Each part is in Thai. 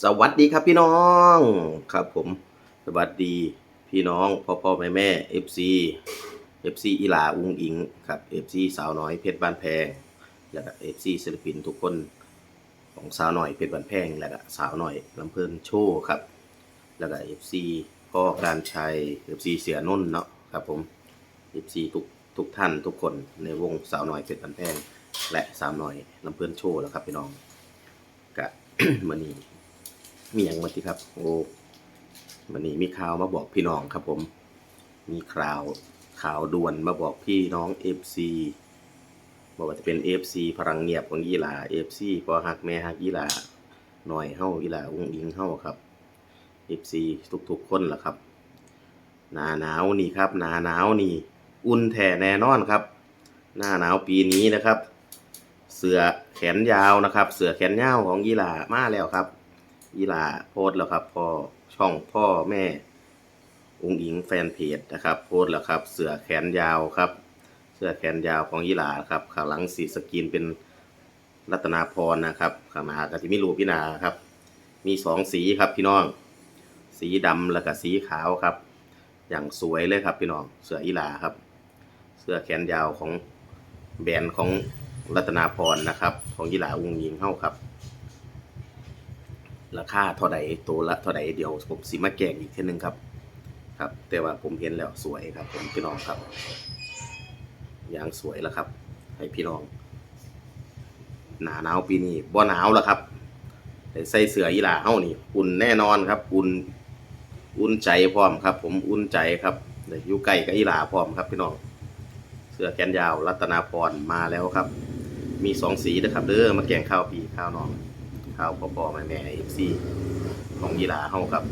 สวัสดีครับพี่น้องครับผมสวัสดีพี่น้องพ่อพ่อแม่แม่ FC FC อีหลาอุงอิงครับ FC สาวน้อยเพชรบ้านแพง แล้วก็ FC ศิลปินทุกคนของสาวน้อยเพชรบ้านแพง แล้วก็สาวน้อยลำเพลินโชว์ครับ แล้วก็ FC พ่อการชัย FC เสียนุ่นเนาะครับผม FC ทุกทุกท่านทุกคนในวงสาวน้อยเพชรบ้านแพง และสาวน้อยลำเพลินโชว์แล้วครับพี่น้องกะมันนี้ มีอย่างมาที่ครับ โอ้วันนี้มีข่าวมาบอกพี่น้องครับผม มีข่าวข่าวด่วนมาบอกพี่น้อง FC บอกว่าจะเป็น FC พลังเงียบของยีหลา FC พอหักแม่หักยีหลาหน่อยเฮ้ายีหลาอุ้งอิงเฮ้าครับ FC ทุกๆคนล่ะครับ หนาหนาวนี่ครับ หนาหนาวนี่ อุ่นแท้แน่นอนครับ หน้าหนาวปีนี้นะครับ เสือแขนยาวนะครับ เสือแขนยาวของยีหลามาแล้วครับ ยีลาโพสแล้วครับพ่อช่องพ่อแม่องอิงแฟนเพจนะครับ โพสแล้วครับ เสือแขนยาวครับ เสื้อแขนยาวของยีลาครับข้างหลังสีสกรีนเป็นรัตนาพรนะครับข้างหน้าก็จะมีรูพี่นาครับ มีสองสีครับพี่น้อง สีดำแล้วก็สีขาวครับ อย่างสวยเลยครับพี่น้องเสื้อยีลาครับ เสื้อแขนยาวของแบรนด์ของรัตนาพรนะครับ ของยีลาอุ้งยิงเข้าครับ ราคาเท่าใดตัวละเท่าใดเดี๋ยวผมสิมาแกงอีกเทีนึงครับ ครับ แต่ว่าผมเห็นแล้วสวยครับ ผมพี่น้องครับยางสวยแล้วครับ ให้พี่น้อง หนาหนาวปีนี้บ่หนาวแล้วครับใส่เสื้ออีหลาเฮานี่อุ่นแน่นอนครับ อุ่นอุ่นใจพร้อมครับ ผมอุ่นใจครับอยู่ใกล้กับอีหลาพร้อมครับ พี่น้องเสื้อแขนยาว รัตนาพรมาแล้วครับ มีสองสีนะครับเด้อมาแกงข้าวปีข้าวน้อง ข้าวพอพอแม่แม่เอฟซีของยีหลาเฮาครับ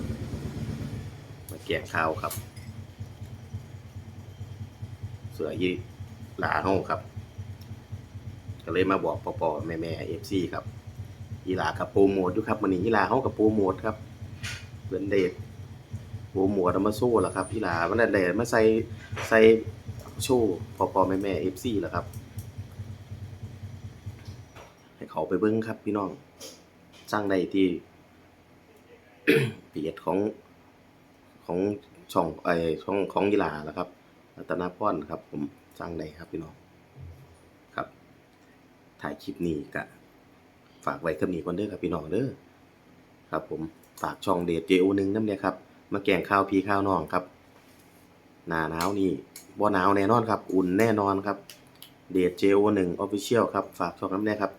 มาแกงข้าวครับ เสือยีหลาเฮาครับ ก็เลยมาบอกพอพอแม่แม่เอฟซีครับยีหลากับโปรโมทอยู่ครับวันนี้ยีหลาเฮากับโปรโมทครับเล่นเดทโปรโมทเอามาโซ่ล้วครับยีหลามันได้เดทมาใส่ใส่โชว์พ่อพอแม่แม่เอฟซีล้วครับให้เขาไปเบิ้งครับพี่น้อง สร้างได้ที่เพจของของช่องไอช่องของยีลาแล้วครับรัตนาพรครับ ผมสร้างได้ครับพี่น้องครับ ถ่ายคลิปนี้กะฝากไว้กับนี้ก่อนเด้อครับพี่น้องเด้อครับ ผมฝากช่องเดทเจโอหนึ่งน้ำเนี่ยครับมาแกงข้าวพีข้าวน้องครับหนาหนาวนี่บ่หนาวแน่นอนครับ อุ่นแน่นอนครับเดทเจโอหนึ่งออฟฟิเชียลครับ ฝากช่องน้ำเนี่ยครับ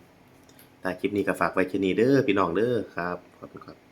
ถ้าคลิปนี้ก็ฝากไว้แค่นี้เด้อพี่น้องเด้อครับขอบคุณครับ